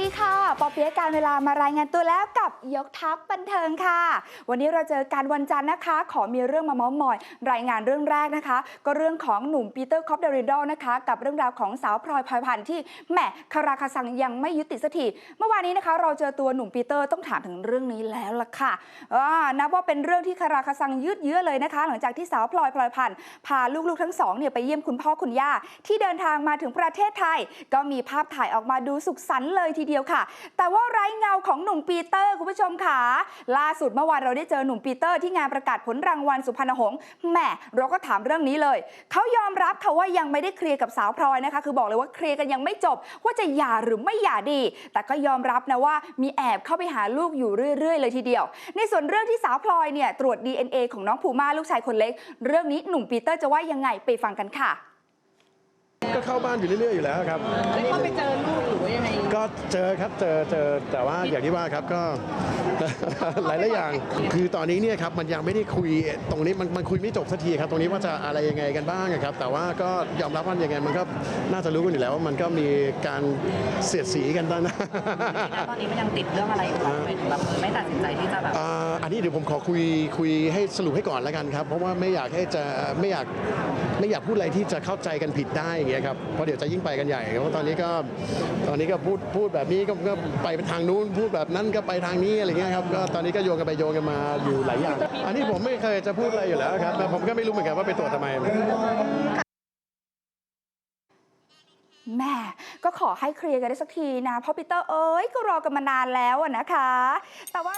ดีค่ะ ปอเปียะการเวลามารายงานตัวแล้วกับยกทัพบันเทิงค่ะ วันนี้เราเจอกันวันจันทร์นะคะ ขอมีเรื่องมาเมาส์มอย รายงานเรื่องแรกนะคะ ก็เรื่องของหนุ่มปีเตอร์คอปเดริดอลนะคะ กับเรื่องราวของสาวพลอยพลอยพันธ์ที่แหมคาราคาซังยังไม่ยุติสักทีเมื่อวานนี้นะคะ เราเจอตัวหนุ่มปีเตอร์ต้องถามถึงเรื่องนี้แล้วล่ะค่ะอ่านับว่าเป็นเรื่องที่คาราคาซังยืดเยื้อเลยนะคะ หลังจากที่สาวพลอยพลอยพันธ์พาลูกๆทั้งสองเนี่ยไปเยี่ยมคุณพ่อคุณย่าที่เดินทางมาถึงประเทศไทย ก็มีภาพถ่ายออกมาดูสุขสันต์เลยทีเดียวค่ะ แต่ว่าไร้เงาของหนุ่มปีเตอร์คุณผู้ชมค่ะล่าสุดเมื่อวานเราได้เจอหนุ่มปีเตอร์ที่งานประกาศผลรางวัลสุพรรณหงษ์แหมเราก็ถามเรื่องนี้เลยเขายอมรับค่ะว่ายังไม่ได้เคลียร์กับสาวพลอยนะคะ คือบอกเลยว่าเคลียร์กันยังไม่จบ ว่าจะหย่าหรือไม่หย่าดี แต่ก็ยอมรับนะว่ามีแอบเข้าไปหาลูกอยู่เรื่อย ๆ เลยทีเดียว ในส่วนเรื่องที่สาวพลอยเนี่ยตรวจ DNA ของน้องภูมาลูกชายคนเล็ก เรื่องนี้หนุ่มปีเตอร์จะว่ายังไงไปฟังกันค่ะก็เข้าบ้านอยู่เรื่อยๆอยู่แล้วครับ ได้เข้าไปเจอลูกหรือว่ายังไงก็เจอครับเจอเจอแต่ว่าอย่างที่ว่าครับก็ หลายหลายๆอย่าง คือตอนนี้เนี่ยครับมันยังไม่ได้คุยตรงนี้มันมันคุยไม่จบสักทีครับ ตรงนี้ว่าจะอะไรยังไงกันบ้างอะครับ แต่ว่าก็ยอมรับว่ายังไงมันก็น่าจะรู้กันอยู่แล้วว่ามันก็มีการเสียดสีกันบ้างนะ แล้วตอนนี้มันยังติดเรื่องอะไรอยู่ครับไม่แบบไม่ตัดสินใจที่จะแบบอ่าอันนี้เดี๋ยวผมขอคุยคุยให้สรุปให้ก่อนแล้วกันครับ เพราะว่าไม่อยากให้จะไม่อยากไม่อยากพูดอะไรที่จะเข้าใจกันผิดได้อย่างเงี้ยครับเพราะเดี๋ยวจะยิ่งไปกันใหญ่เพราะตอนนี้ก็ตอนนี้ก็พูดพูดแบบนี้ก็ก็ไปทางนู้นพูดแบบนั้นก็ไปทางนี้อะไรเงี้ยครับก็ตอนนี้ก็โยงกันไปโยงกันมาอยู่หลายอย่าง อันนี้ผมไม่เคยจะพูดอะไรอยู่แล้วครับแต่ผมก็ไม่รู้เหมือนกันว่าไปตรวจทำไม แม่ก็ขอให้เคลียร์กันได้สักทีนะ เพราะปีเตอร์เอ้ยก็รอกันมานานแล้วอะนะคะ แต่ว่า